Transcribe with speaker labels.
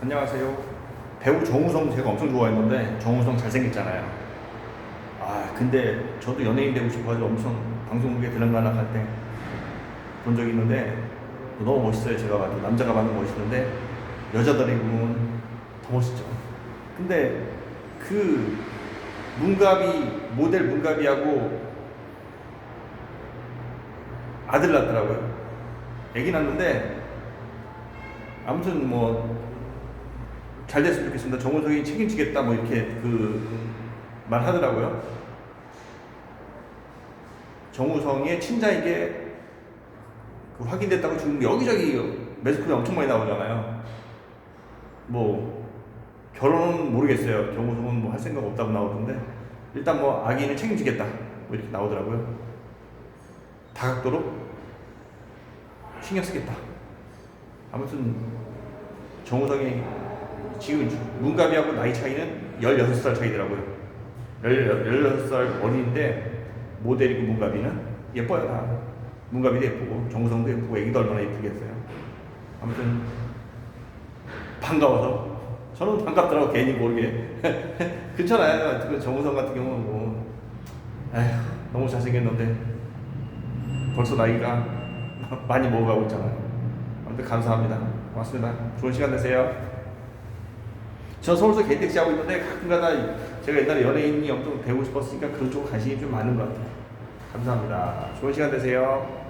Speaker 1: 안녕하세요. 배우 정우성 제가 엄청 좋아했는데 정우성 잘생겼잖아요. 아 근데 저도 연예인 되고 싶어가지고 엄청 방송국에 들락날락 할 때 본 적이 있는데 너무 멋있어요. 제가 봐도 남자가 봐도 멋있는데 여자들이 보면 더 멋있죠. 근데 그 문갑이 모델 문갑이하고 아들 낳더라고요. 아기 낳는데 아무튼 뭐 잘 됐으면 좋겠습니다. 정우성이 책임지겠다 뭐 이렇게 그 말하더라고요. 정우성의 친자에게 그 확인됐다고 지금 여기저기 매스컴에 엄청 많이 나오잖아요. 뭐 결혼은 모르겠어요. 정우성은 뭐 할 생각 없다고 나오던데 일단 뭐 아기는 책임지겠다 뭐 이렇게 나오더라고요. 다각도로 신경 쓰겠다. 아무튼 정우성이 지금 문갑이하고 나이 차이는 16살 차이더라고요. 16살 어린데 모델이고 문갑이는 예뻐요 다. 문갑이도 예쁘고 정우성도 예쁘고 애기도 얼마나 예쁘겠어요. 아무튼 반가워서 저는 반갑더라고 괜히 모르게 괜찮아요. 그 정우성 같은 경우는 뭐 에휴 너무 잘생겼는데 벌써 나이가 많이 먹어가고 있잖아요. 아무튼 감사합니다. 고맙습니다. 좋은 시간 되세요. 저 서울서 개택시 하고 있는데 가끔가다 제가 옛날에 연예인이 엄청 되고 싶었으니까 그런 쪽으로 관심이 좀 많은 것 같아요. 감사합니다. 좋은 시간 되세요.